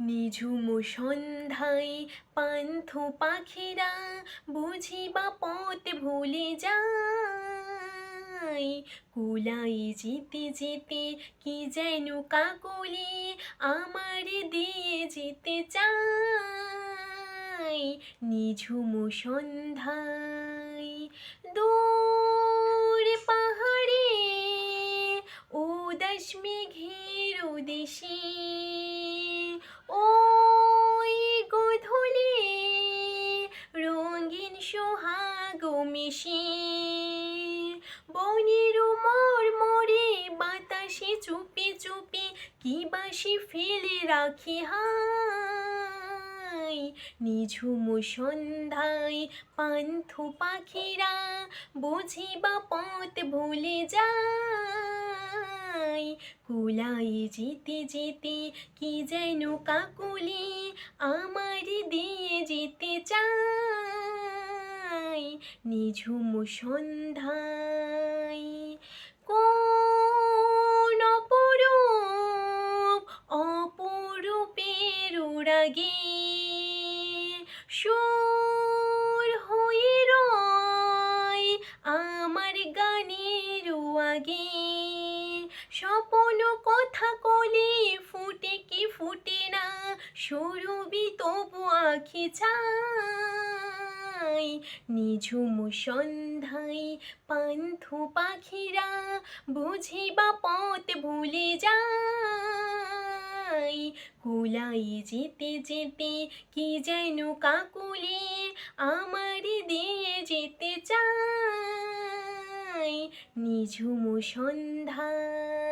নিঝুম সন্ধ্যায় পান্থ পাখিরা বুঝিবা পথ ভুলে যায়। কুলাই যেতে যেতে কি যেন কাকলি আমার দিয়ে যেতে চায়। নিঝুম সন্ধ্যায় দূর পাহাড়ে উদাস মেঘের দেশে মিশে বনের মরমরে বাতাসে চুপি চুপি কি বাসি ফেলে রাখি হাই। নিঝুম সন্ধ্যায় পান্থ পাখিরা বুঝিবা পথ ভুলে যায়। কুলাই যেতে যেতে কি যেন কাকুলি আমার দিয়ে যেতে নিঝুম সন্ধ্যায় কোন অপরূপ অপরূপের রাগে সুর হয়ে রয় আমার গানের আগে স্বপন কথা কলে ফুটে কি ফুটে না, সুরবি তবু আখি চাই নিঝুম সন্ধ্যায় পান্থ পাখিরা বুঝিবা পথ ভুলে যায়। কুলাই যেতে যেতে কি যেন কাকুলে আমার দিয়ে যেতে চায়। নিঝুম সন্ধ্যায়